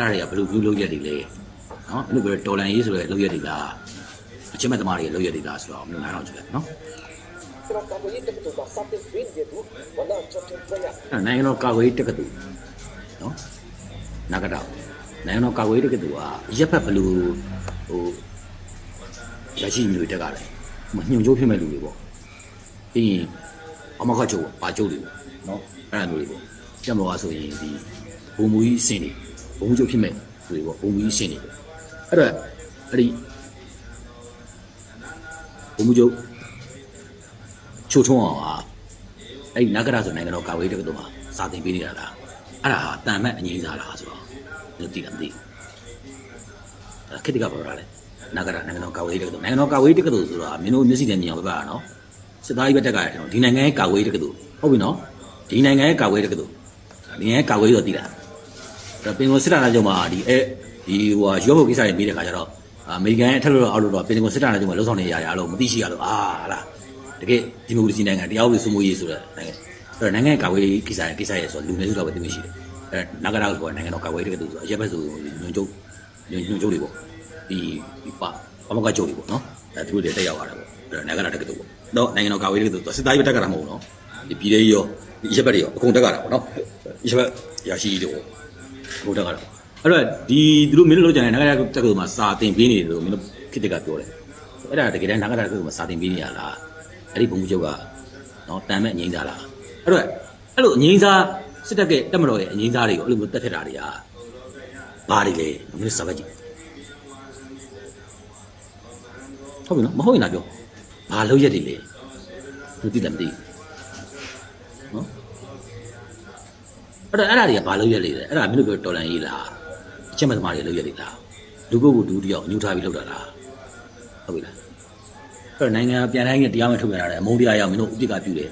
အဲ့ဒါတွေကဘယ်လိုမျိုးလုပ်ရက်တွေလဲနော်အဲ့လိုပဲတော်လန်ရေးဆိုတဲ့လုပ်ရက်တွေလားအချက်မဲ့သမားတွေရဲ့လုပ်ရက်တွေလားဆိုတော့မင်းနားတော့ကြည့်လိုက်နော် Pero cuando yo te pido bastante bien de tú, bueno, yo te voy a အဲ့နိုင်ငံတော်ကာကွယ်ရေးတက္ကသိုလ်နော်နဂတာနိုင်ငံတော်ကာကွယ်ရေးတက္ကသိုလ်ကရက်ဖက်ဘယ်လိုဟိုလက်ရှိမျိုးတက်ကလည်းဟိုညှို့ချိုးဖြစ်မဲ့လူတွေပေါ့ပြီးရင်အမခချုပ်ပါကျုပ်တွေပေါ့နော်အဲ့ဒါမျိုးတွေပေါ့ကျမတော်ကဆိုရင်ဒီဘုံမူကြီးအဆင့်တွေ ဘုံမူချုပ်ဖြစ်မဲ့လူတွေပေါ့ဘုံမူကြီးအဆင့်တွေပေါ့အဲ့တော့အဲ့ဒီဘုံမူချုပ်ချိုးထုံးအောင်ဟာအဲ့ဒီနဂရဆိုနိုင်ငံတော်ကာကွယ်ရေးတက္ကသိုလ်မှာစာသင်ပေးနေတာလားအဲ့ဒါဟာတန်မဲ့အငြိမ်းစားလားဆိုတော့ဒီသိတာမသိဘူးအဲ့ခေတ္တကပြောတာလေနဂရနိုင်ငံတော်ကာကွယ်ရေးတက္ကသိုလ်နိုင်ငံတော်ကာကွယ်ရေးတက္ကသိုလ်ဆိုတာမင်းတို့မျက်စိနဲ့မြင်အောင်ပြပါနော်စစ်သားကြီးဘက်တက်ကရတယ်နော်ဒီနိုင်ငံရဲ့ကာကွယ်ရေးတက္ကသိုလ်ဟုတ်ပြီနော်ဒီနိုင်ငံရဲ့ကာကွယ်ရေးတက္ကသိုလ်ဒီနိုင်ငံရဲ့ကာကွယ်ရေးတော့သိတာဒါ ပင်ကိုစစ်တာနာကြုံမှာဒီအဲဒီဟိုဟာရောဘုတ်ကိစ္စတွေပြီးတဲ့ခါကျတော့အမေရိကန်အထက်လို့တော့အောက်လို့တော့ပင်ကိုစစ်တာနာကြုံမှာလှုပ်ဆောင်နေရရအောင်မသိရှိရလို့အာဟာလားတကယ်ဒီမိုကရေစီနိုင်ငံတရားဥပဒေစိုးမိုးရေးဆိုတဲ့နိုင်ငံအဲ့တော့နိုင်ငံရဲ့ကာကွယ်ရေးကိစ္စရဲ့ကိစ္စရဲ့ဆိုတော့လူမျိုးစုတော့ပဲသိမရှိတယ်အဲနဂရဆိုနိုင်ငံတော်ကာကွယ်ရေးတက္ကသိုလ်ဆိုအရက်ဘက်ဆိုညွန်ကျုပ်ညွန်ညွန်ကျုပ်တွေပေါ့ဒီဒီပါဘာမကကျုပ်တွေပေါ့နော်အဲသူတို့တွေတက်ရောက်လာတယ်ပေါ့အဲ့တော့နိုင်ငံတော်တက္ကသိုလ်ပေါ့တော့နိုင်ငံတော်ကာကွယ်ရေးတက္ကသိုလ်စစ်သားရေးတက်ကြတာမဟုတ်ဘူးနော်ဒီပြည်ရေးရောဒီရက်ဘက်တွေရောအကုန်တက်ကြတာပေါ့နော်ရက်ဘက်ရရှိတွေပေါ့ အကုန်တက်ကြတာအဲ့တော့ဒီသူတို့မင်းတို့လောက်ကြတဲ့နိုင်ငံတော်တက္ကသိုလ်မှာစာသင်ပေးနေတယ်လို့မင်းတို့ခေတ္တကပြောတယ်အဲ့ဒါတကယ်တမ်းနိုင်ငံတော်တက္ကသိုလ်မှာစာသင်ပေးနေရလားအဲ့ဒီဘုံချုပ်ကနော်တန်မဲ့အငိမ့်စားလားအဲ့တော့အဲ့လိုအငိမ့်စားစစ်တပ်ကတက်မတော်ရဲ့အငိမ့်စားတွေကိုအဲ့လိုမျိုးတက်ဖြစ်တာတွေကဘာတွေလဲမင်းတို့စာပတ်ကြည့်ဟုတ်ပြီနော်မဟုတ်ရင်လာပြောဘာလို့ရက်တွေလဲသူသိတယ်မသိဘူးနော် အဲ့တော့အဲ့ဒါတွေကဘာလို့ရက်လေလဲအဲ့ဒါမင်းတို့ပြောတော်လန်ရေးလားအချက်မဲ့သမားတွေလို့ရက်လေလားလူကိုယ်ကိုဒူးတယောက်ညှို့ထားပြီးလောက်တာလားဟုတ်ပြီလားအဲ့တော့နိုင်ငံပြန်တိုင်းနဲ့တရားမထုတ်ပြန်ရတယ်အမုန်းတရားရောက်မင်းတို့ဥပဒေကပြုတယ်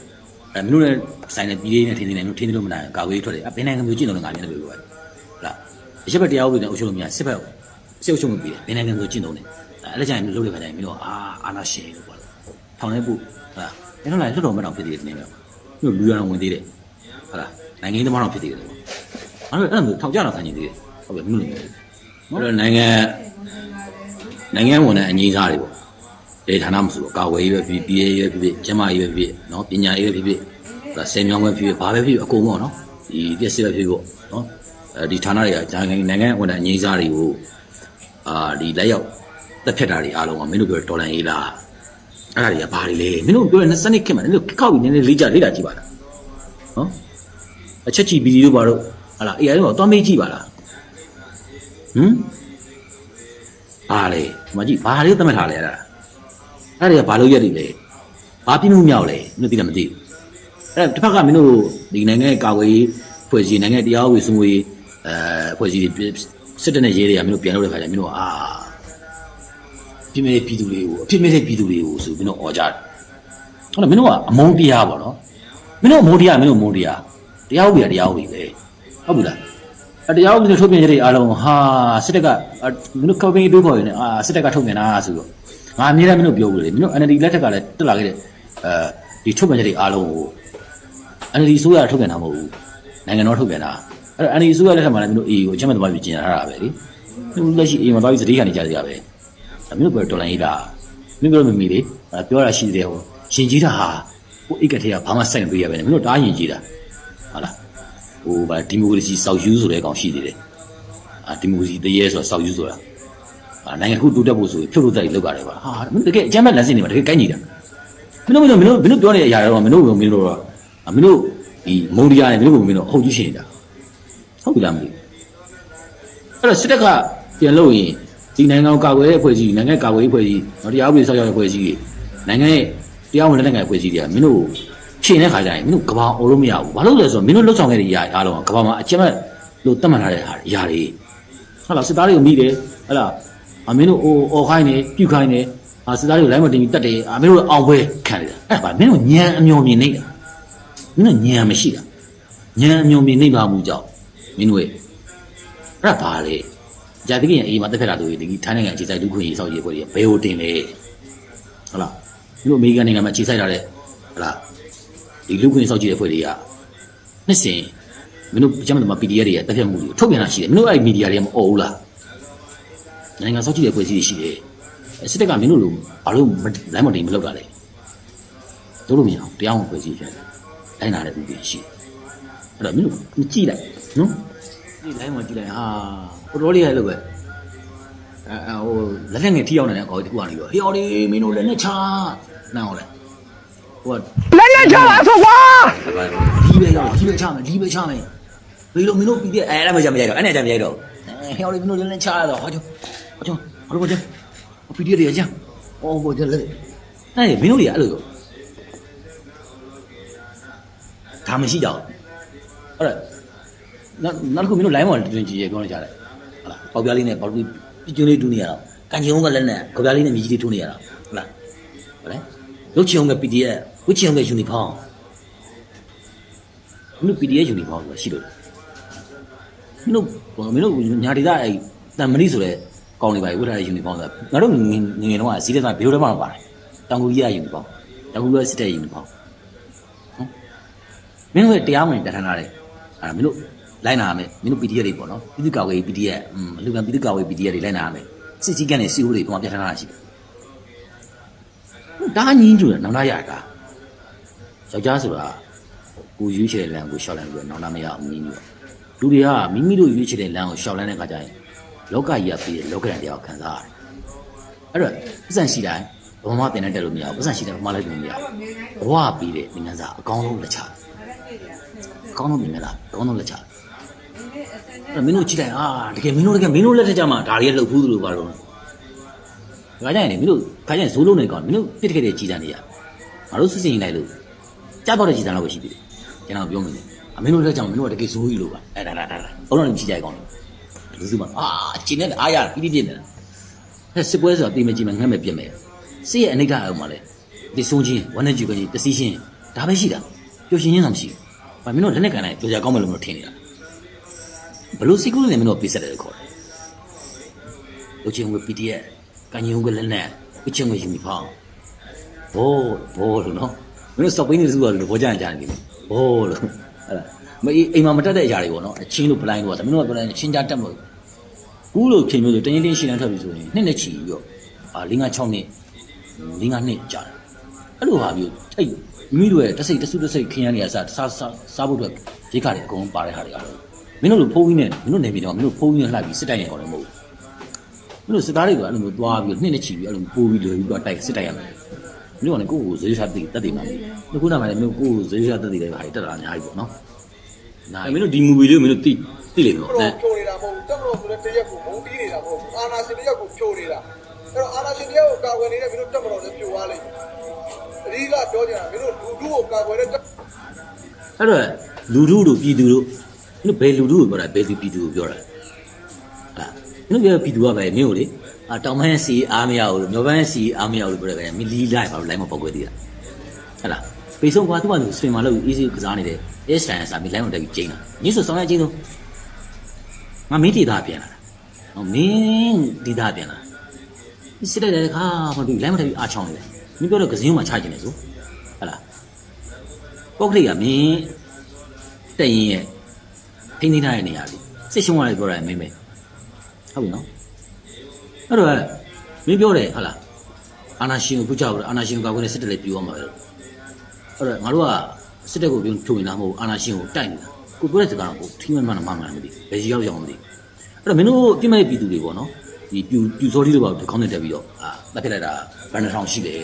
အဲမင်းတို့နဲ့ဆိုင်တဲ့ပြည်ရေးနဲ့ထင်းထင်းနဲ့မင်းတို့ထင်းထင်းလို့မနိုင်ကာဝေးထွက်တယ်အဘယ်နိုင်ငံမျိုးကျင့်လို့ငါလည်းပြောပြောလားအချက်မဲ့တရားဥပဒေနဲ့အုပ်ချုပ်လို့မရစစ်ဘက်စစ်အုပ်ချုပ်မှုပြီးတယ်ဘယ်နိုင်ငံမျိုးကျင့်လို့လဲအဲ့ဒါကြောင့်လုပ်ရခါတိုင်းမင်းတို့အာအာနာရှင်လို့ပေါ့ထောင်ထဲပို့ဟာမင်းတို့လည်းလွတ်တော်မတောင်ဖြစ်သေးတယ်နင်းတော့မင်းတို့လူရအောင်ဝင်သေးတယ်ဟုတ်လား နိုင်ငံသမားတော်ဖြစ်သေးတယ်ပေါ့အဲ့တော့အဲ့လိုထောင်ကြတော့ခံနေသေးတယ်ဟုတ်ကဲ့မင်းတို့လည်းအဲ့တော့နိုင်ငံနိုင်ငံဝန်ထမ်းအငြိမ်းစားတွေပေါ့ဒေဌာနမဆိုတော့ကာဝယ်ရေးပဲဖြစ်ပြည်ရေးပဲဖြစ်ကျန်းမာရေးပဲဖြစ်နော်ပညာရေးပဲဖြစ်ဒါဆယ်မြောင်းပဲဖြစ်ဘာပဲဖြစ်အကုန်ပေါ့နော်ဒီပြည့်စည်ပဲဖြစ်ပေါ့နော်အဲဒီဌာနတွေကနိုင်ငံဝန်ထမ်းအငြိမ်းစားတွေကိုအာဒီလက်ရောက်တက်ဖြတ်တာတွေအားလုံးကမင်းတို့ပြောဒေါ်လာရေးလားအဲ့ဒါတွေကဘာတွေလဲမင်းတို့ပြောတဲ့20နှစ်ခေတ်မှာနင်တို့ခေတ်ပြီးနည်းနည်းလေးကြလေးတာကြည့်ပါလားနော် အချက်ကြည့်ဗီဒီယိုပါတော့ဟာလား AI တော့သွားမေးကြည့်ပါလားဟမ်ဘာလဲဒီမကြည့်ဘာလေးသတ်မှတ်ထားလဲအဲ့ဒါအဲ့ဒါတွေကဘာလို့ရက်တွေလဲဘာပြင်းမှုမြောက်လဲမင်းတို့သိတယ်မသိဘူးအဲ့ဒါတစ်ဖက်ကမင်းတို့ဒီနိုင်ငံရဲ့ကာကွယ်ရေးဖွဲ့စည်းနိုင်ငံတရားဥပဒေစိုးမိုးရေးအဲဖွဲ့စည်းစစ်တပ်နဲ့ရေးတွေကမင်းတို့ပြန်လို့တဲ့ခါကျမင်းတို့အာပြင်းမဲ့ပြည်သူတွေကိုအဖြစ်မဲ့တဲ့ပြည်သူတွေကိုဆိုမင်းတို့អော်ကြတယ်ဟုတ်လားမင်းတို့ကအမုန်းတရားပေါ့နော်မင်းတို့အမုန်းတရားမင်းတို့အမုန်းတရား တရားဥပဒေကတရားဥပဒေပဲဟုတ်ပြီလားအတရားဥပဒေထုတ်ပြန်ချက်တွေအားလုံးဟာစစ်တပ်ကမင်းတို့ကော်ပင်းတွေးခေါ်ရင်အာစစ်တပ်ကထုတ်ပြန်တာဆိုတော့ငါအမြဲတမ်းမင်းတို့ပြောဘူးလေမင်းတို့ NLD လက်ထက်ကလည်းတက်လာခဲ့တဲ့အဲဒီထုတ်ပြန်ချက်တွေအားလုံးကို NLD ဆိုရထုတ်ပြန်တာမဟုတ်ဘူးနိုင်ငံတော်ထုတ်ပြန်တာအဲ့တော့ NLD ဆိုရလက်ထက်မှာလည်းမင်းတို့ AA ကိုအချက်မဲ့သမားပြီးကျင်ထားတာပဲလေမင်းတို့လက်ရှိ AA မှာသွားပြီးသတိခံနေကြရပဲမင်းတို့ပြောတော်လိုင်းရေးတာမင်းတို့မမီလေပြောတာရှိတယ်ဟိုရှင်ကြီးတာဟာဟိုအိတ်ကထဲကဘာမှစိုက်မပေးရပဲမင်းတို့တားရင်ကြီးတာဟုတ်လား ဟိုဗာဒီမိုကရေစီစောက်ယူဆိုတဲ့အကောင်ရှိသေးတယ်အာဒီမိုကရေစီတရေဆိုတာစောက်ယူဆိုတာအာနိုင်ငံခုတိုးတက်ဖို့ဆိုရင်ဖြုတ်လို့တက်ပြီးလောက်ရတယ်ကွာဟာမင်းတကယ်အကြမ်းမဲ့လမ်းစဉ်တွေမှာတကယ်ကိုက်ညီတာမင်းတို့မင်းတို့မင်းတို့ပြောနေတဲ့အရာတော့မင်းတို့မင်းတို့တော့မင်းတို့ဒီမုံတရားနဲ့မင်းတို့မင်းတို့အဟုတ်ကြီးရှင်နေတာဟုတ်ပြီလားမသိဘူးအဲ့တော့စစ်တပ်ကပြန်လို့ရင်ဒီနိုင်ငံကိုကာကွယ်တဲ့အဖွဲ့အစည်းနိုင်ငံကာကွယ်ရေးအဖွဲ့အစည်းနော်တရားဥပဒေဆောက်ရတဲ့အဖွဲ့အစည်းတွေနိုင်ငံရဲ့တရားဝင်တဲ့နိုင်ငံအဖွဲ့အစည်းတွေကမင်းတို့ ဖြည့်တဲ့ခါကျရင်မင်းတို့ကဘာအောင်လို့မရဘူးဘာလို့လဲဆိုတော့မင်းတို့လှုပ်ဆောင်ခဲ့တဲ့အရာအားလုံးကကဘာမှာအကျဉ်းမဲ့လို့တတ်မှတ်ထားတဲ့ဟာအရာတွေဟုတ်လားစစ်သားတွေကိုမိတယ်ဟုတ်လားအမင်းတို့အော်ခိုင်းနေပြုတ်ခိုင်းနေအာစစ်သားတွေကိုလိုင်းမတင်ပြီးတတ်တယ်အမင်းတို့အောင်ပွဲခံတယ်အဲ့ဒါဗာမင်းတို့ညံအမျော်မြင်နေတာမင်းတို့ညံမရှိတာညံအမျော်မြင်နေပါမှုကြောင့်မင်းတို့ရဲ့အဲ့ဒါဘာလဲဂျာတိကရင်အေးမှာတက်ဖက်တာတို့ဒီထိုင်းနိုင်ငံအခြေစိုက်လူခွင့်ရေးဆောက်ရေးပွဲတွေဘယ်ဟိုတင်လဲဟုတ်လားဒီလိုအမေရိကန်နိုင်ငံမှာအခြေစိုက်ထားတဲ့ဟုတ်လား ဒီလူခွင့်ဆောက်ကြည့်တဲ့ဖွဲ့တွေကနှစ်စဉ်မင်းတို့ကျမ်းမာ PDF တွေရဲ့တက်ဖြတ်မှုတွေကိုထုတ်ပြန်တာရှိတယ်မင်းတို့အဲ့ဒီမီဒီယာတွေကမអော်ဘူးလားနိုင်ငံစောင့်ကြည့်တဲ့ဖွဲ့စည်းတွေရှိတယ်အဲ့စစ်တပ်ကမင်းတို့လိုဘာလို့လိုင်းမတင်မလုပ်တာလဲတို့လို့မရအောင်တရားဝင်ဖွဲ့စည်းဖြစ်တယ်တိုင်းနာတဲ့ဥပဒေရှိတယ်အဲ့တော့မင်းတို့ကြည့်လိုက်နော်ဒီလိုင်းမကြည့်လိုက်ဟာတော်တော်လေးရလို့ပဲအဲအဲဟိုလက်လက်ငယ်ထိရောက်နေတဲ့အကောင်ဒီကူကနေပြီးတော့ဟေးအော်ဒီမင်းတို့လက်နဲ့ချနန်းအောင်လဲ ဟိုကလက်လက်ချပါဆိုကွာလီးပဲရောက်လီးပဲချမယ်လီးပဲချမယ်ဘေးလိုမင်းတို့ပြီးတဲ့အဲအဲ့ဒါမှကြမရိုက်တော့အဲ့နဲ့ကြမရိုက်တော့အဲဟောလေမင်းတို့လည်းလည်းချရတော့ဟောကျော်ဟောကျော်ဟောလို့ကျော်ပီဒီရရကြဟောဘောကြလေအဲ့မင်းတို့တွေကအဲ့လိုဒါမရှိကြဘူးအဲ့ဒါနောက်နောက်တစ်ခုမင်းတို့ line ပေါ်တွင်ကြည့်ရပြောနေကြတယ်ဟုတ်လားပေါက်ပြားလေးနဲ့ပေါက်ပြီးပြကျွန်းလေးတူးနေရတော့ကန်ချင်ုံကလည်းနဲ့ခေါပြားလေးနဲ့မြကြီးလေးထိုးနေရတာဟုတ်လားဟုတ်လဲလုတ်ချင်ုံက PDF ဝှချင်ုံက uniform မင်းတို့ PDF ယူနေပါဘူးရှိလို့မင်းတို့ဟိုမင်းတို့ညာဒေသအဲ့တန်မဏိဆိုတဲ့ကောင်းနေပါဝတ်ထားတဲ့ယူနီဖောင်းဆိုတာငါတို့ငယ်ငယ်တုန်းကစီးတဲ့ကဘီလိုထဲမှာတော့ပါတယ်တောင်ကူကြီးကယူနီဖောင်းတောင်ကူကစစ်တဲ့ယူနီဖောင်းဟုတ်မင်းတို့ရဲ့တရားဝင်ပြဋ္ဌာန်းထားတယ်အဲ့ဒါမင်းတို့လိုက်နာရမယ်မင်းတို့ PDF တွေပေါ့နော်ပြည်သူ့ကာကွယ်ရေး PDF อืมလူကပြည်သူ့ကာကွယ်ရေး PDF တွေလိုက်နာရမယ်စစ်စည်းကမ်းတွေစီအိုးတွေပုံမှန်ပြဋ္ဌာန်းထားတာရှိတယ်ဒါညင်းကျူတယ်နောင်တရတာ ယောက်ျားဆိုတာကိုရွေးချယ်တဲ့လမ်းကိုရှောက်လန်းပြီးတော့နောက်လာမရအောင်နင်းပြီးတော့လူတွေကမိမိတို့ရွေးချယ်တဲ့လမ်းကိုရှောက်လန်းတဲ့ခါကျရင်လောကကြီးကပြီးတဲ့လောကရန်တရားကိုခံစားရတယ်အဲ့တော့ပတ်စံရှိတိုင်းဘာမှတင်နေတယ်လို့မရဘူးပတ်စံရှိတိုင်းဘာမှလည်းတင်လို့မရဘူးဘဝပြီးတဲ့ငန်းစားအကောင်းဆုံးလက်ချအကောင်းဆုံးမြင်လားအကောင်းဆုံးလက်ချအဲ့မင်းတို့ကြည့်လိုက်အာတကယ်မင်းတို့တကယ်မင်းတို့လက်ထက်ကြမှာဒါတွေကလှုပ်ဖူးသလိုပါတော့ဒါကြရင်လေမင်းတို့ခါကျရင်ဇိုးလုံးနေကောင်မင်းတို့ပြစ်တကယ်ကြည်စံနေရငါတို့စစ်စင်လိုက်လို့ ကြားတော့တဲ့ကြည်စံတော့ပဲရှိသေးတယ်ကျွန်တော်ပြောမိတယ်အမင်းတို့လက်ကြောင့်မင်းတို့ကတကယ်ဇိုးကြီးလို့ပါအဲဒါဒါဒါဒါဘုံတော်နေကြည့်ကြိုက်ကောင်းတယ်လူစုမအာကျင်းနဲ့အားရပြီးပြီးပြင်းတယ်ဟဲ့စစ်ပွဲဆိုတာတေးမကြည့်မငတ်မဲ့ပြက်မဲ့စစ်ရဲ့အနိဋ္ဌအောင်မှာလဲဒီဆုံးချင်းဝမ်းနဲ့ကြည့်ခွင့်ပစီချင်းဒါပဲရှိတာပျော်ရှင်ချင်းသာမရှိဘူးဘာမင်းတို့လက်နဲ့ကန်လိုက်ကြော်ကြကောင်းမယ်လို့မလို့ထင်နေတာဘလို့စီကူနဲ့မင်းတို့ပေးဆက်တယ်ခေါ်တယ်လူချင်းက PDF ကန်ညုံကလက်နဲ့ဝချင်းကယူနီဖောင်းဘောဘောလို့နော် မင်းတို့စောက်ပင်းနေစုရတယ်လို့ဘောကြံကြတယ်ဘောလို့အဲ့ဒါမအေးအိမ်မှာမတက်တဲ့အရာတွေပေါ့နော်အချင်းတို့ပလိုင်းတို့ကသမင်းတို့ကပလိုင်းချင်းကြတက်မလို့ကူးလို့ခင်မျိုးဆိုတင်းတင်းရှင်းတန်းထွက်ပြီဆိုရင်နှစ်နဲ့ချီပြီးတော့အာ၄၅6နှစ်၄၅နှစ်ကြာတယ်အဲ့လိုဟာမျိုးအဲ့မိမိတို့ရဲ့တစိတ်တဆုတစိတ်ခင်းရနေရစားစားစားစားဖို့အတွက်ရိတ်ခါတွေအကုန်လုံးပါတဲ့ဟာတွေကတော့မင်းတို့လိုဖိုးကြီးနဲ့မင်းတို့နေပြည်တော်မင်းတို့ဖိုးကြီးနဲ့လှပ်ပြီးစစ်တိုက်ရအောင်လည်းမဟုတ်ဘူးမင်းတို့စစ်သားတွေကအဲ့လိုမျိုးသွားပြီးနှစ်နဲ့ချီပြီးအဲ့လိုပိုးပြီးလွယ်ပြီးတော့တိုက်စစ်တိုက်ရမယ် မင်းကလည်းကိုယ့်ကိုယ်ဇေယျတက်တည်တက်တည်မှာမဟုတ်ဘူးခုနကလည်းမင်းကိုယ့်ကိုယ်ဇေယျတက်တည်တယ်ဟာတက်တာအများကြီးပေါ့နော်နာမင်းတို့ဒီမူဗီလေးကိုမင်းတို့တိတိလိမ့်မယ်တော့နော်ဖြိုနေတာမဟုတ်ဘူးတက်မလို့ဆိုတဲ့တရက်ကိုမုန်းတီးနေတာမဟုတ်ဘူးအာနာရှင်တရက်ကိုဖြိုနေတာအဲ့တော့အာနာရှင်တရက်ကိုကာကွယ်နေတဲ့မင်းတို့တက်မလို့လည်းဖြိုသွားလိမ့်မယ်အဒီကပြောကြတာမင်းတို့လူထုကိုကာကွယ်တဲ့တက်အဲ့တော့လူထုတို့ပြည်သူတို့မင်းတို့ဘယ်လူထုကိုပြောတာဘယ်သူပြည်သူကိုပြောတာဟာမင်းတို့ပြောပြည်သူကပဲမင်းကိုလေ အတောင်ပန်းစီအားမရဘူးလို့မြောပန်းစီအားမရဘူးလို့ပြောတယ်ပဲမင်းလီးလိုက်ပါလို့လိုက်မပေါက်ခွဲသေးတာဟဲ့လားပေဆုံးကွာသူကသူစပင်မှာလို့ easy ကစားနေတယ် S တန်စာမင်းလိုက်မတက်ပြီးကျင်းတာညစ်ဆိုဆောင်ရကျင်းဆုံးငါမင်းတီသားပြန်လာတာဟောမင်းတီသားပြန်လာဒီစစ်တဲ့တဲ့ခါမပြီးလိုက်မထပြီးအားချောင်းနေတယ်မင်းပြောတော့ကစင်းမှာချကျင်နေဆိုဟဟလားပုတ်ကလေးကမင်းတက်ရင်ရဲ့ထိန်းသိမ်းထားတဲ့နေရာလေးစစ်ရှုံးရတယ်ပြောရတယ်မင်းပဲဟုတ်ပြီနော် အဲ့တော့မင်းပြောတယ်ဟုတ်လားအာနာရှင်ကိုခုကြောက်အာနာရှင်ကိုကောက်ကနေစစ်တက်လေးပြူအောင်ပါပဲအဲ့တော့ငါတို့ကစစ်တက်ကိုပြုံးထုံနေတာမဟုတ်အာနာရှင်ကိုတိုက်နေတာကိုပြောတဲ့စကားတော့ထိမှန်မှန်မှန်မှန်မသိဘယ်ကြီးရောက်ရောက်မသိအဲ့တော့မင်းတို့ပြစ်မဲ့ပြည်သူတွေပေါ့နော်ဒီပြူပြူစောလေးတို့ပါခေါင်းနဲ့တက်ပြီးတော့အာတက်ဖြစ်လိုက်တာဘယ်နှထောင်ရှိတယ်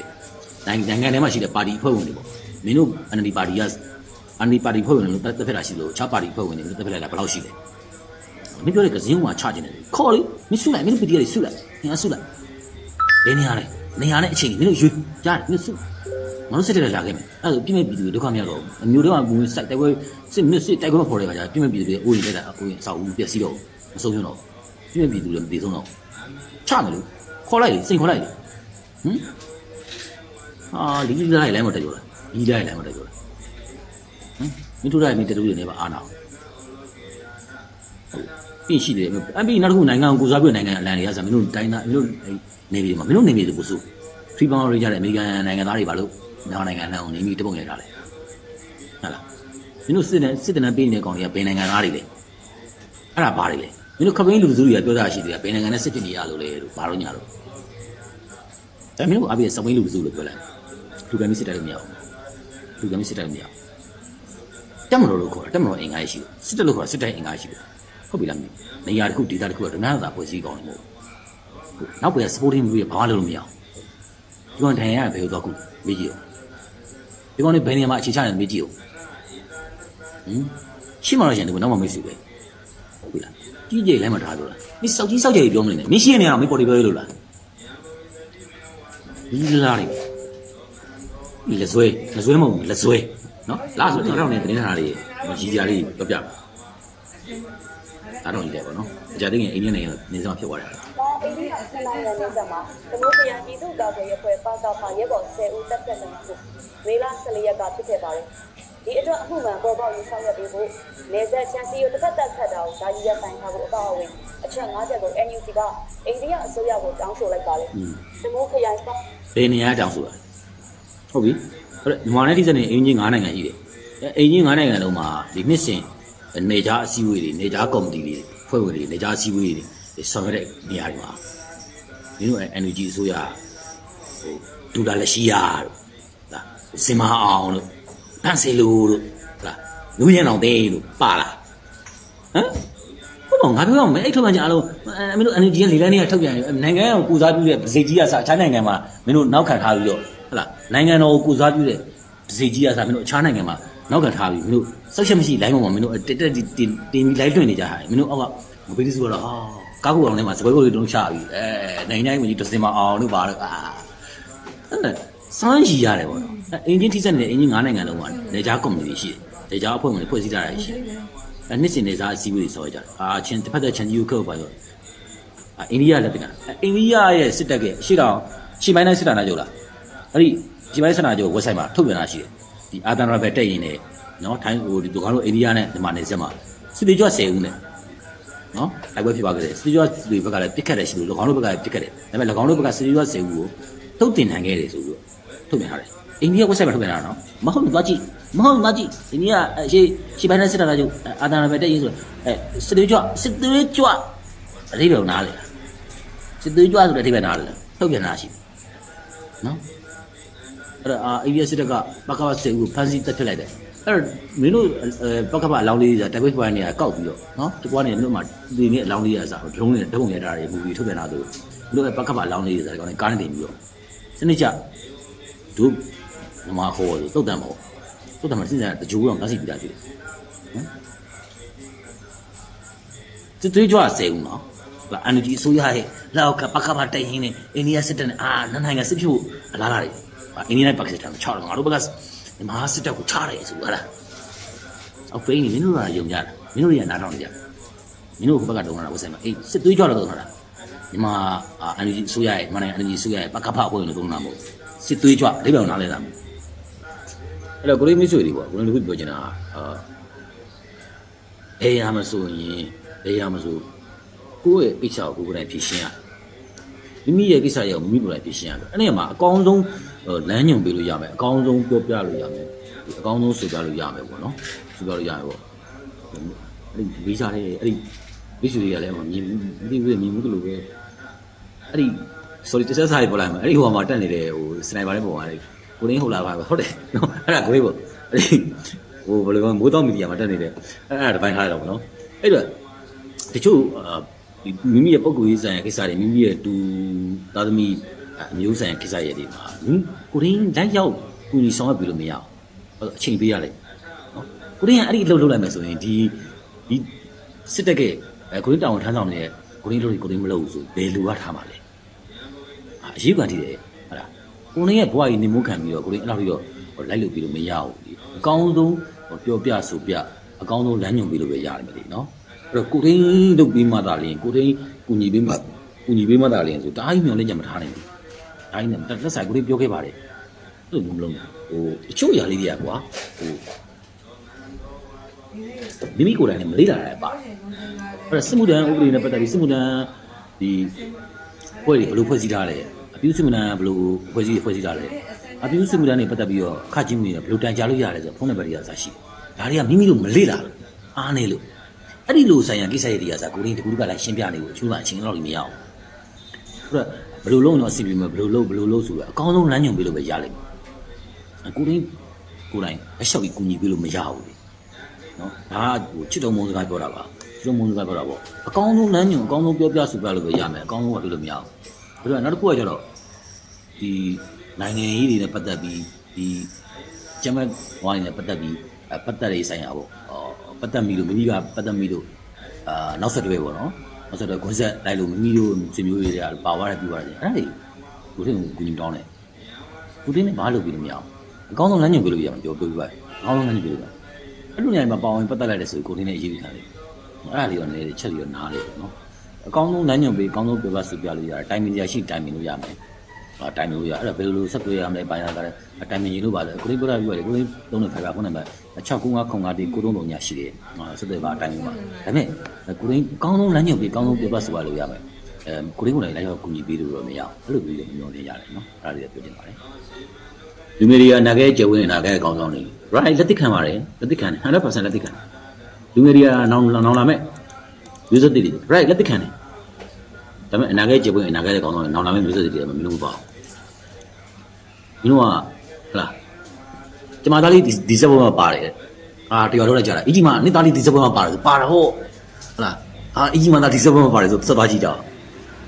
နိုင်ငံနိုင်ငံထဲမှာရှိတဲ့ပါတီအဖွဲ့ဝင်တွေပေါ့မင်းတို့ NLD ပါတီက NLD ပါတီအဖွဲ့ဝင်တွေတက်တက်ဖြစ်တာရှိလို့ခြားပါတီအဖွဲ့ဝင်တွေတက်ဖြစ်လိုက်တာဘယ်လောက်ရှိလဲ မင်းပြောတဲ့ကစင်းကချကျင်တယ်ခေါ်လေမင်းဆုလိုက်မင်းတို့ PDF တွေဆုလိုက်ငါဆုလိုက်ဘယ်နေရာလဲနေရာနဲ့အချိန်ကြီးမင်းတို့ရွေးကြားတယ်မင်းဆုငါတို့စစ်တယ်လာခဲ့မယ်အဲ့ဒါပြစ်မဲ့ပြည်သူတွေဒုက္ခမရတော့ဘူးအမျိုးတွေကဘူးစိုက်တိုက်ပွဲစစ်မြစ်စစ်တိုက်ပွဲမဖော်တဲ့ခါကျပြစ်မဲ့ပြည်သူတွေအိုးရင်တက်တာအိုးရင်အဆောက်အဦပျက်စီးတော့မဆုံးရတော့ပြစ်မဲ့ပြည်သူတွေမတည်ဆုံးတော့ချမယ်လို့ခေါ်လိုက်လေစိန်ခေါ်လိုက်လေဟမ်အာလီလီလိုက်လိုက်မတက်ကြလားလီလိုက်လိုက်မတက်ကြလားဟမ်မင်းတို့တိုင်းမင်းတူတွေနေပါအာနာ ပြင်ရှိတယ်အပြင်နောက်တစ်ခုနိုင်ငံကိုကိုစားပြနိုင်ငံအလံတွေကဆိုမင်းတို့တိုင်းသားမင်းတို့နေပြည်တော်မှာမင်းတို့နေပြည်တော်ကိုစုဖရီဘောင်းရေးကြတဲ့အမေရိကန်နိုင်ငံသားတွေဘာလို့မြန်မာနိုင်ငံအလံကိုနေပြီးတပုံရတာလဲဟုတ်လားမင်းတို့စစ်တဲ့စစ်တဲ့ပေးနေတဲ့ကောင်တွေကဘယ်နိုင်ငံသားတွေလဲအဲ့ဒါဘာတွေလဲမင်းတို့ခပိန်းလူစုတွေကပြောတာရှိတယ်ဘယ်နိုင်ငံနဲ့စစ်ဖြစ်နေရလို့လဲလို့ဘာလို့ညာလို့ဒါမင်းတို့အပြည့်စပိန်းလူစုလို့ပြောလိုက်လူကမီစစ်တယ်လို့မရဘူးလူကမီစစ်တယ်လို့မရဘူးတက်မလို့လို့ခေါ်တာတက်မလို့အင်္ဂါရှိတယ်စစ်တယ်လို့ခေါ်တာစစ်တဲ့အင်္ဂါရှိတယ် ဟုတ်ပြီလားမင်းနေရာတစ်ခုဒေသတစ်ခုကဒနာသာဖွဲ့စည်းကောင်းတယ်မဟုတ်ဘူးနောက်ပြန် supporting မျိုးဘာလို့လို့မရအောင်ဒီကောင်ထိုင်ရဘယ်လိုတော့ခုမေးကြည့်ရောဒီကောင်နေဘယ်နေရာမှာအခြေချနေမေးကြည့်ရောဟင်ရှိမှတော့ရှင်ဒီကနောက်မှမေ့စီပဲဟုတ်ပြီလားကြီးကြီးလည်းမထားပြောလားမင်းစောက်ကြီးစောက်ကြီးပြောမနေနဲ့မင်းရှိနေအောင်မင်းပေါ်တီပြောရလို့လားဒီလားနေဒီလက်ဆွဲလက်ဆွဲမဟုတ်ဘူးလက်ဆွဲနော်လာဆိုတော့တော့နေတင်းထားလေးကြီးကြလေးပြောပြအား တော့ကြီးတယ်ပေါ့နော်အကြတဲ့ငယ်အိန္ဒိယနိုင်ငံနေစမှာဖြစ်သွားတယ်။ဒါအိန္ဒိယဆက်လိုက်တဲ့နေဆက်မှာသမုဒ္ဒရာပြည်သူ့ကာကွယ်ရေးအဖွဲ့ပါကဖာရဲဘော်10ဦးတပ်ဖြတ်နေမှုမေလ14ရက်ကဖြစ်ခဲ့ပါတယ်။ဒီအတွက်အမှုမှန်ပေါ်ပေါက်ရေးဆောင်ရွက်ပေးဖို့နေဆက်ချန်စီကိုတစ်ဖက်သက်ဖက်တာကိုဒါကြီးရဆိုင်ထားဖို့အပါအဝင်အချက်၅ချက်ကို NUG ကအိန္ဒိယအစိုးရကိုတောင်းဆိုလိုက်ပါတယ်อืม။သမုဒ္ဒရာကဘယ်နေရာတောင်ဆိုတာဟုတ်ပြီဟုတ်တယ်မြန်မာနဲ့တိစက်နေအင်ဂျင်9နိုင်ငံရှိတယ်အဲအင်ဂျင်9နိုင်ငံလုံးမှာဒီနှစ်စဉ် နေကြားအစည်းအဝေးတွေနေကြားကော်မတီတွေဖွဲ့ဝင်တွေနေကြားအစည်းအဝေးတွေဆောင်ရွက်တဲ့နေရာတွေမှာဒီလို NUG အစိုးရဟိုဒူလာလက်ရှိယာတို့ဒါစင်မအောင်တို့တန့်စေလိုတို့ဒါလူရန်အောင်တဲ့လို့ပါလားဟမ်ဟုတ်ပါငါပြောရမယ်အဲ့ထုတ်မှန်ကြအားလုံးအဲမင်းတို့ NUG ကလေလန်းတွေကထုတ်ပြန်တယ်နိုင်ငံကိုကူစားပြုတဲ့ဗစိကြီးကစားအခြားနိုင်ငံမှာမင်းတို့နောက်ခံထားပြီးတော့ဟုတ်လားနိုင်ငံတော်ကိုကူစားပြုတဲ့ဗစိကြီးကစားမင်းတို့အခြားနိုင်ငံမှာ နောက်ခံထားပြီးမင်းတို့စောက်ချက်မရှိ line ပေါ်မှာမင်းတို့တက်တက်တင်တင်ပြီး line တွင်နေကြဟာမင်းတို့အောက်ကမပေးသေးဆိုတော့ဟာကားကူအောင်ထဲမှာစပွဲကိုတုံးချပြီးအဲနိုင်ငံတိုင်းဝင်ကြီးတစ်စင်မအောင်တို့ပါတော့အာအဲ့ဒါစမ်းရည်ရတယ်ပေါ့နော်အင်ဂျင်ထိစက်နေတဲ့အင်ဂျင်9နိုင်ငံလုံးမှာနေကြားကွန်မြူနီရှိတယ်နေကြားအဖွဲ့ဝင်တွေဖွဲ့စည်းထားတာရှိတယ်အဲနှစ်စဉ်နေစားအစည်းအဝေးတွေဆော်ကြတယ်အာချင်းတစ်ဖက်သက်ချန်ကြီးကိုခေုတ်ပါတော့အာအိန္ဒိယလက်ပြန်အိန္ဒိယရဲ့စစ်တပ်ကအရှိတောင်ရှီမိုင်းတိုင်းစစ်တပ်နာကြုတ်လားအဲ့ဒီရှီမိုင်းစစ်တပ်နာကြုတ် website မှာထုတ်ပြန်တာရှိတယ် ဒီအာသန်ရဘယ်တက်ရင်လည်းနော်ထိုင်းဟိုဒီကောင်တို့အိန္ဒိယနဲ့မြန်မာနယ်စပ်မှာစစ်သေးကြွ10ဦးနဲ့နော်အဲ့ဘက်ဖြစ်ပါကြတယ်စစ်သေးကြွတွေဘက်ကလည်းပြစ်ခတ်တယ်ရှိလို့၎င်းတို့ဘက်ကလည်းပြစ်ခတ်တယ်ဒါပေမဲ့၎င်းတို့ဘက်ကစစ်သေးကြွ10ဦးကိုထုတ်တင်နိုင်ခဲ့တယ်ဆိုပြီးထုတ်ပြန်ထားတယ်အိန္ဒိယ website မှာထုတ်ပြန်တာနော်မဟုတ်ဘူးသွားကြည့်မဟုတ်ဘူးသွားကြည့်အိန္ဒိယအရှိရှီမိုင်းတိုင်းစစ်တပ်နာကြုတ်အာသန်ရဘယ်တက်ရင်ဆိုအဲစစ်သေးကြွစစ်သေးကြွအရေးတော်နားလေစစ်သွေးကြွဆိုတဲ့အထိပ္ပယ်နားလေထုတ်ပြန်တာရှိတယ်နော် အဲ့ဒါအာအိဗီစစ်တက်ကပကပစေဦးကိုဖမ်းဆီးတက်ဖြစ်လိုက်တယ်အဲ့တော့မင်းတို့အဲပကပအလောင်းလေးဆိုတာတိုက်ပွဲပိုင်းနေရကောက်ပြီးတော့နော်ဒီကွာနေတို့မှဒီနေ့အလောင်းလေးရစားဒရုန်းနဲ့ဓာတ်ပုံရတာတွေမူပြီးထုတ်ပြန်တာတို့မင်းတို့အဲပကပအလောင်းလေးဆိုတာဒီကောင်ကားနဲ့တင်ပြီးတော့စနစ်ကျတို့နမဟောလို့သုတ်တန်မဟုတ်သုတ်တန်မှာစဉ်းစားတကြိုးအောင်ကားစီပြီးတာရှိတယ်နော်စစ်သွေးကြွ10ဦးနော်လာအန်ဂျီအစိုးရရဲ့လောက်ကပကပတိုက်ရင်းနဲ့အိန္ဒိယစစ်တပ်နဲ့အာနန်းနိုင်ငံစစ်ဖြို့အလားလာတယ် အိန္ဒိယနဲ့ပါကစ္စတန်ကိုချတော့ငါတို့ဘက်ကမဟာစစ်တပ်ကိုချတယ်ဆိုဟာလားအောက်ပိန်းနေမင်းတို့ကယုံကြတာမင်းတို့ရနားထောင်နေကြမင်းတို့ဘက်ကတုံးလာဝက်ဆိုင်မှာအေးစစ်သွေးကြတော့တုံးလာဒီမှာအန်ဂျီအစိုးရရဲ့မနိုင်အန်ဂျီအစိုးရရဲ့ပကပအဖွဲ့ဝင်တို့တုံးလာမို့စစ်သွေးကြလေးပေအောင်နားလဲတာမို့အဲ့တော့ကိုလေးမဆွေတွေပေါ့ကိုလေးတို့ပြောချင်တာအာအေးရမဆိုရင်အေးရမဆိုကိုယ့်ရဲ့ကိစ္စကိုကိုယ်ကိုယ်တိုင်ဖြေရှင်းရ မိမိရဲ့ကိစ္စရဲ့မိမိကိုယ်တိုင်ဖြေရှင်းရတယ်အဲ့ဒီမှာအကောင်းဆုံးလမ်းညွန်ပေးလို့ရမယ်အကောင်းဆုံးပြောပြလို့ရမယ်အကောင်းဆုံးဆိုပြလို့ရမယ်ပေါ့နော်ဆိုပြလို့ရမယ်ပေါ့အဲ့ဒီဗီဇာလေးအဲ့ဒီဗီဇူတွေကလည်းမမြင်ဘူးမသိဘူးမြင်ဘူးလို့ပဲအဲ့ဒီ sorry တစ်ချက်စားရပေါ်လိုက်မှာအဲ့ဒီဟိုမှာတက်နေတဲ့ဟိုစနိုက်ပါလေးပုံရတယ်ကိုရင်းဟုတ်လာပါပဲဟုတ်တယ်နော်အဲ့ဒါကိုလေးပေါ့အဲ့ဒီဟိုဘယ်လိုကမိုးတောင်မီဒီယာမှာတက်နေတယ်အဲ့ဒါတပိုင်းထားရတော့ပေါ့နော်အဲ့တော့တချို့အာဒီ မိမိရဲ့ပုံကိုယ်ရေးဆိုင်ရာကိစ္စတွေမိမိရဲ့တူသားသမီးအမျိုးဆိုင်ရာကိစ္စတွေဒီမှာဟင်ကိုရင်းလိုက်ရောက်ကူညီဆောင်ရွက်ပြီးလို့မရအောင်အဲ့တော့အချိန်ပေးရလိုက်နော်ကိုရင်းကအဲ့ဒီအလုပ်လုပ်လိုက်မယ်ဆိုရင်ဒီဒီစစ်တပ်ကအဲကိုရင်းတောင်ထမ်းဆောင်နေတဲ့ကိုရင်းလုပ်ကိုရင်းမလုပ်ဘူးဆိုဘယ်လူကထားမှာလဲအာအရေးကန်တည်တယ်ဟုတ်လားကိုရင်းရဲ့ဘဝကြီးနေမိုးခံပြီးတော့ကိုရင်းအဲ့လောက်ပြီးတော့လိုက်လုပ်ပြီးလို့မရဘူးဒီအကောင်းဆုံးပြောပြဆိုပြအကောင်းဆုံးလမ်းညွှန်ပြီးလို့ပဲရတယ်မယ်ဒီနော် အဲ့တော့ကိုရင်းလုပ်ပြီးမှသာလျှင်ကိုရင်းကူညီပေးမှကူညီပေးမှသာလျှင်ဆိုဒါကြီးမျောလင်းကြမထားနိုင်ဘူးဒါကြီးနဲ့လက်ဆိုင်ကိုရင်းပြောခဲ့ပါတယ်အဲ့လိုမျိုးမလုပ်ဘူးဟိုတချို့ຢာလေးတွေကကွာဟိုမိမိကိုယ်တိုင်နဲ့မလေးလာတာပါအဲ့တော့စစ်မှုထမ်းဥပဒေနဲ့ပတ်သက်ပြီးစစ်မှုထမ်းဒီဖွဲ့တွေဘယ်လိုဖွဲ့စည်းထားလဲအပြုစစ်မှုထမ်းဘယ်လိုဖွဲ့စည်းဖွဲ့စည်းထားလဲအပြုစစ်မှုထမ်းတွေပတ်သက်ပြီးတော့ခချင်းမှုတွေဘယ်လိုတန်ကြားလို့ရလဲဆိုတော့ဖုန်းနံပါတ်တွေကစာရှိတယ်ဒါတွေကမိမိတို့မလေ့လာလို့အားနေလို့ အဲ့ဒီလိုဆိုင်ရာကိစ္စတွေကစားကိုရင်းတကူတကလိုက်ရှင်းပြနေဖို့အချိုးကအချိန်တော့မရအောင်ဆိုတော့ဘယ်လိုလုပ်တော့အစီအပြေမဘယ်လိုလုပ်ဘယ်လိုလုပ်ဆိုတော့အကောင်းဆုံးလမ်းညွှန်ပေးလို့ပဲရလိမ့်မယ်ကိုရင်းကိုယ်တိုင်အလျှောက်ကြီးကူညီပေးလို့မရဘူးလေနော်ဒါကဟိုချစ်တော်မုန်းစကားပြောတာပါချစ်တော်မုန်းစကားပြောတာပေါ့အကောင်းဆုံးလမ်းညွှန်အကောင်းဆုံးပြောပြဆိုပြလို့ပဲရမယ်အကောင်းဆုံးကပြောလို့မရဘူးဒါတော့နောက်တစ်ခုကကျတော့ဒီနိုင်ငံရေးတွေနဲ့ပတ်သက်ပြီးဒီကျမဝိုင်းနဲ့ပတ်သက်ပြီးအဲပတ်သက်ရေးဆိုင်ရာပေါ့အော် ပတ်သက်မိလို့မိမိကပတ်သက်မိလို့အာနောက်ဆက်တွဲပေါ့နော်နောက်ဆက်တွဲခွန်းဆက်လိုက်လို့မိမိတို့ဆွေမျိုးတွေကပါသွားတယ်ပြသွားတယ်အဲ့ဒါတွေကိုယ်ထင်ကိုညီတောင်းတယ်ကိုတင်းနဲ့ဘာလုပ်ပြီးလို့မရအောင်အကောင်းဆုံးလမ်းညွှန်ပေးလို့ရအောင်ပြောပြောပြပါအကောင်းဆုံးလမ်းညွှန်ပေးလို့အဲ့လိုနေရာမှာပါဝင်ပတ်သက်လိုက်တဲ့ဆိုကိုတင်းနဲ့အရေးကြီးတာလေအဲ့ဒါလေးတော့လည်းချက်ပြီးတော့နားလေပေါ့နော်အကောင်းဆုံးလမ်းညွှန်ပေးအကောင်းဆုံးပြောပြဆိုပြလို့ရတယ်တိုင်မင်ရရှိတိုင်မင်လို့ရမယ်အာတိုင်လို့ရအဲ့ဒါဘယ်လိုဆက်သွယ်ရမလဲပိုင်းရတာလဲတိုင်မင်ရင်လို့ပါလေကိုလေးပြောတာပြောတယ်ကိုလေးသုံးတဲ့ဖိုင်ပါခုနက 6995ခုံငါတီကိုသုံးလုံးညာရှိတယ်အာဆက်သွယ်ပါတိုင်လို့ပါဒါပေမဲ့ကိုလေးကောင်းဆုံးလမ်းညွှန်ပြီးကောင်းဆုံးပြပတ်ဆိုရလို့ရမယ်အဲကိုလေးကိုလည်းလိုက်ရောက်ကူညီပေးလို့တော့မရအောင်အဲ့လိုပြီးတော့မျှော်နေရတယ်နော်အဲ့ဒါလေးပြောချင်ပါတယ်လူမျိုးတွေကနာခဲ့ကျဝင်နာခဲ့အကောင်းဆုံးနေ right လက်သိခံပါတယ်လက်သိခံတယ်100%လက်သိခံလူမျိုးတွေကနောင်နောင်လာမဲ့ user တိတိ right လက်သိခံတယ်ဒါပေမဲ့အနာဂတ်ကျေပွင့်အနာဂတ်ရဲ့ကောင်းဆုံးနောင်လာမယ့်မျိုးဆက်တွေလည်းမလို့ပါဘူးမင်းတို့ကဟလာ ကျမသားလေးဒီစက်ဘုံမှာပါတယ်အာတရွာတော့လိုက်ကြတာအီကြီးမနေ့သားလေးဒီစက်ဘုံမှာပါတယ်ပါတော့ဟလာအာအီကြီးမသားဒီစက်ဘုံမှာပါတယ်ဆိုသက်သွားကြည့်ကြအောင်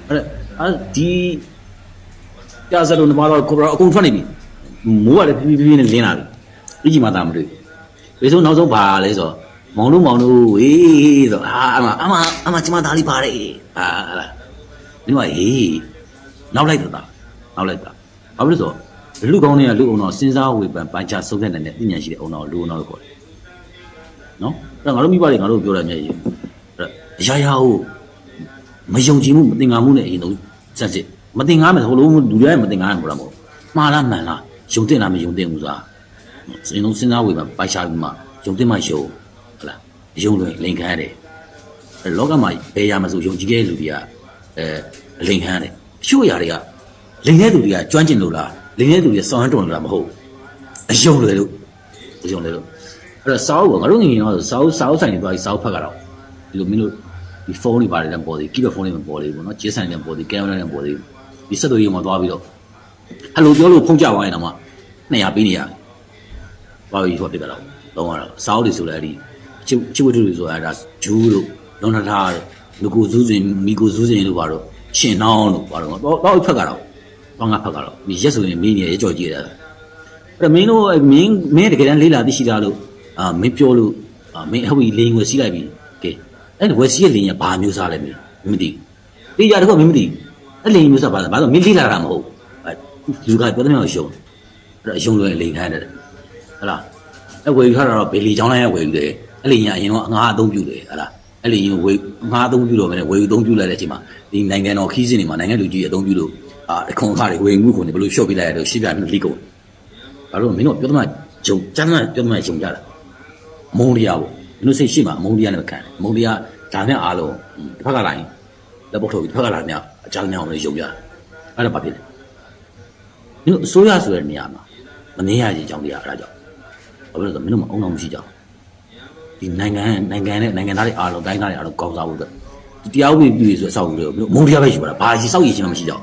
အဲ့အာဒီပြစလို့နမတော့ကိုရောအကုန်ထွက်နေပြီမိုးကလည်းပြပြပြနဲ့လင်းလာပြီအီကြီးမသားမတွေ့ဘယ်ဆုံးနောက်ဆုံးပါလဲဆိုမောင်တို့မောင်တို့ဝေးဆိုအာအမအမအမကျမသားလေးပါတယ်အာဟလာဒီမှာဟေးနောက်လိုက်တာနောက်လိုက်တာဘာဖြစ်လို့ဆို လူကောင်းတွေကလူအောင်တော့စဉ်းစားဝေဖန်ပိုင်းခြားဆုံးဖြတ်နိုင်တဲ့ပညာရှိတဲ့အောင်တော်လူအောင်တော်ကိုခေါ်တယ်နော်အဲ့ငါတို့မိဘတွေငါတို့ပြောရမယ်ရင်အဲ့အရာရာကိုမယုံကြည်မှုမတင်ငါမှုနဲ့အရင်ဆုံးစက်စစ်မတင်ငါမယ်ဟိုလိုလူတွေကမတင်ငါမှာမဟုတ်ဘူးမှားလားမှန်လားယုံတင်လားမယုံတင်ဘူးဆိုတာစဉ်းလုံးစဉ်းစားဝေဖန်ပိုင်းခြားပြီးမှယုံတင်မှယုံဟုတ်လားယုံလွင်လိန်ခံရတယ်အဲ့လောကမှာဘယ်ရာမဆိုယုံကြည်ခဲ့တဲ့လူတွေကအဲအလိန်ဟန်းတယ်အချို့အရာတွေကလိန်တဲ့သူတွေကကျွမ်းကျင်လို့လား လိန်တဲ့သူတွေစောင်းဟန်းတုံလို့လားမဟုတ်အယုံလွယ်လို့အယုံလွယ်လို့အဲ့တော့စာအုပ်ကငါတို့ငယ်ငယ်တော့စာအုပ်စာအုပ်ဆိုင်တွေသွားပြီးစာအုပ်ဖတ်ကြတော့ဒီလိုမင်းတို့ဒီဖုန်းတွေပါတယ်လည်းပေါ်သေးကီးဘက်ဖုန်းတွေမပေါ်သေးဘူးเนาะဂျေးဆိုင်လည်းပေါ်သေးကင်မရာလည်းပေါ်သေးဒီစက်တွေရုံမှာသွားပြီးတော့ဟယ်လိုပြောလို့ဖုန်းကြသွားရင်တော့မှ200ပေးနေရတယ်ပါပြီးဟောပြကြတော့လုံးဝတော့စာအုပ်တွေဆိုလည်းအဲ့ဒီချစ်ချစ်ဝတ္ထုတွေဆိုတာဒါဂျူးတို့လုံထထားတို့လူကိုဇူးစင်မိကိုဇူးစင်တို့ပါတော့ရှင်နှောင်းတို့ပါတော့တော့တော့ဖက်ကြတော့ တော့ငါဖက်ကြတော့ဒီရက်ဆိုရင်မင်းကြီးရဲ့ကြော်ကြည့်ရတယ်အဲ့တော့မင်းတို့မင်းမင်းတကယ်တမ်းလေးလာသိရှိတာလို့အာမင်းပြောလို့အာမင်းအဟိုလင်းဝယ်စီးလိုက်ပြီကဲအဲ့ဝယ်စီးရဲ့လင်းကဘာမျိုးစားလဲမင်းမသိဘူးတေးကြတော့မင်းမသိဘူးအဲ့လင်းမျိုးစားဘာလဲဘာလို့မင်းလေးလာတာမဟုတ်အဲ့လူကပြောတဲ့မျိုးရှုံအဲ့တော့အယုံလွယ်လိန်ခိုင်းတယ်ဟလားအဲ့ဝယ်ယူထားတာတော့ဘေလီချောင်းလိုက်ရဝယ်ယူတယ်အဲ့လင်းကအရင်တော့ငါအသုံးပြုတယ်ဟလားအဲ့လင်းဝယ်ငါအသုံးပြုတော့မယ်ဝယ်ယူအသုံးပြုလိုက်တဲ့အချိန်မှာဒီနိုင်ငံတော်ခီးစင်တွေမှာနိုင်ငံလူကြီးအသုံးပြုလို့ အာအခွန်အခါတွေဝယ်မှုခွန်တွေဘယ်လိုရှော့ပေးလိုက်ရတော့ရှင်းပြပြီးလိကုန်ဘာလို့မင်းတို့ပြောသမှဂျုံကျမ်းစာပြောသမှဂျုံကြတာမုံတရားပေါ့မင်းတို့စိတ်ရှိမှမုံတရားနဲ့ခံတယ်မုံတရားဒါနဲ့အားလုံးတစ်ဖက်ကလာရင်လက်ပုတ်ထုတ်ပြီးတစ်ဖက်ကလာမြအကြောင်းကြောင်းလေးယုံကြအဲ့ဒါဘာဖြစ်လဲမင်းတို့အစိုးရဆိုတဲ့နေရာမှာမနေရခြင်းကြောင့်တရားအဲ့ဒါကြောင့်ဘာဖြစ်လို့လဲဆိုမင်းတို့မအုံအောင်မရှိကြဘူးဒီနိုင်ငံနိုင်ငံနဲ့နိုင်ငံသားတွေအားလုံးတိုင်းသားတွေအားလုံးကောင်းစားဖို့အတွက်ဒီတရားဥပဒေပြည်ဆိုအဆောက်အဦတွေကိုမင်းတို့မုံတရားပဲရှိပါလားဘာရှိစောက်ရည်ချင်းမှမရှိကြဘူး